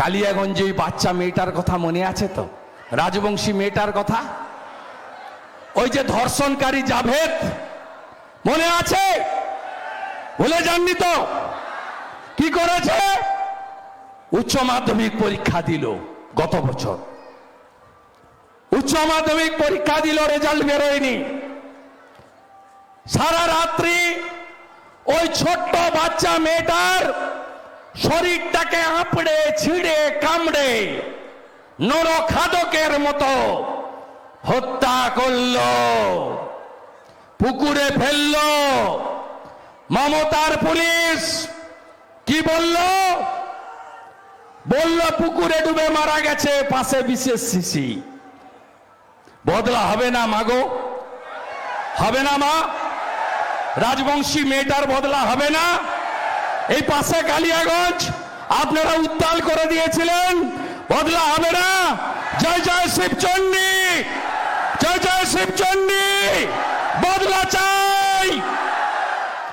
কালিয়াগঞ্জে ওই বাচ্চা মেয়েটার কথা মনে আছে তো? রাজবংশী মেয়েটার কথা? ওই যে ধর্ষণকারী জাভেদ, মনে আছে? ভুলে যাননি তো? কি করেছে? উচ্চ মাধ্যমিক পরীক্ষা দিল গত বছর। উচ্চ মাধ্যমিক পরীক্ষা দিল, রেজাল্ট বেরোয়নি। সারা রাত্রি ওই ছোট্ট বাচ্চা মেয়েটার শরীরটাকে আঁপড়ে, ছিঁড়ে, কামড়ে নরখাদকের মতো হত্যা করল, পুকুরে ফেলল। মমতার পুলিশ কি বলল? বলল, পুকুরে ডুবে মারা গেছে, পাশে বিশেষ শিশি। বদলা হবে না মাগো হবে না মা। রাজবংশী মেয়েটার বদলা হবে না। এই পাশে কালিয়াগঞ্জ, আপনারা উত্তাল করে দিয়েছিলেন। বদলা হবে না। জয় জয় শিবচন্ডী জয় জয় শিবচন্ডী বদলা চাই।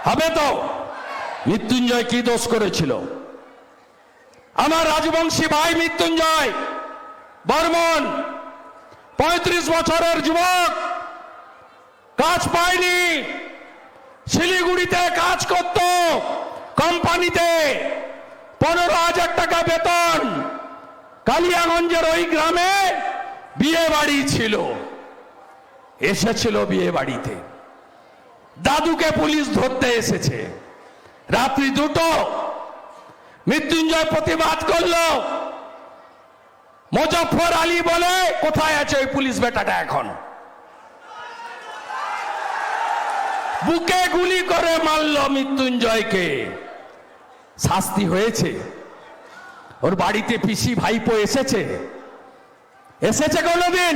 হবে তো। মৃত্যুঞ্জয় কি দোষ করেছিল? আমার রাজবংশী ভাই মৃত্যুঞ্জয় বর্মন, পঁয়ত্রিশ বছরের যুবক। কাজ পায়নি। কোম্পানিতে পনেরো হাজার টাকা বেতন। কালিয়াগঞ্জের ওই গ্রামে বিয়ে বাড়ি ছিল। এসেছিল বিয়ে বাড়িতে। দাদুকে পুলিশ ধরতে এসেছে। রাত্রি দুটো মৃত্যুঞ্জয় প্রতিবাদ করল। মুজফর আলী বলে, কোথায় আছে ওই পুলিশ বেটাটা এখন? বুকে গুলি করে মারল মৃত্যুঞ্জয়কে। শাস্তি হয়েছে। ওর বাড়িতে পিসি ভাইপো এসেছে। এসেছে কোনোদিন?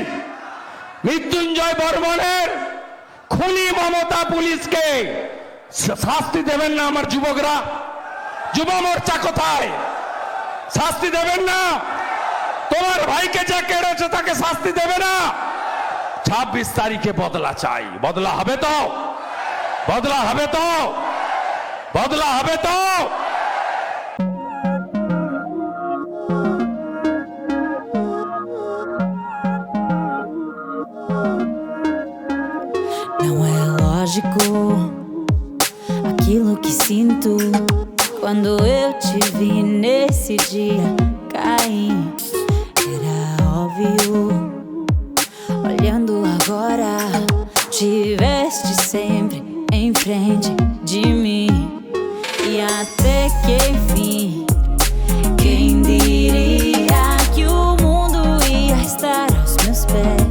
মৃত্যুঞ্জয় বর্মনের খুনি মমতা পুলিশকে। শাস্তি দেবেন না আমার যুবকরা। যুব মোর্চা কোথায়? শাস্তি দেবেন না? তোমার ভাইকে যা কেড়েছে তাকে শাস্তি দেবে না? ছাব্বিশ তারিখে বদলা চাই। বদলা হবে তো? বদলা হবে তো? বদলা হবে তো? Lógico aquilo que sinto quando eu te vi nesse dia cair. Era óbvio. Olhando agora, tiveste sempre em frente de mim e até que enfim. Quem diria que o mundo ia estar aos meus pés?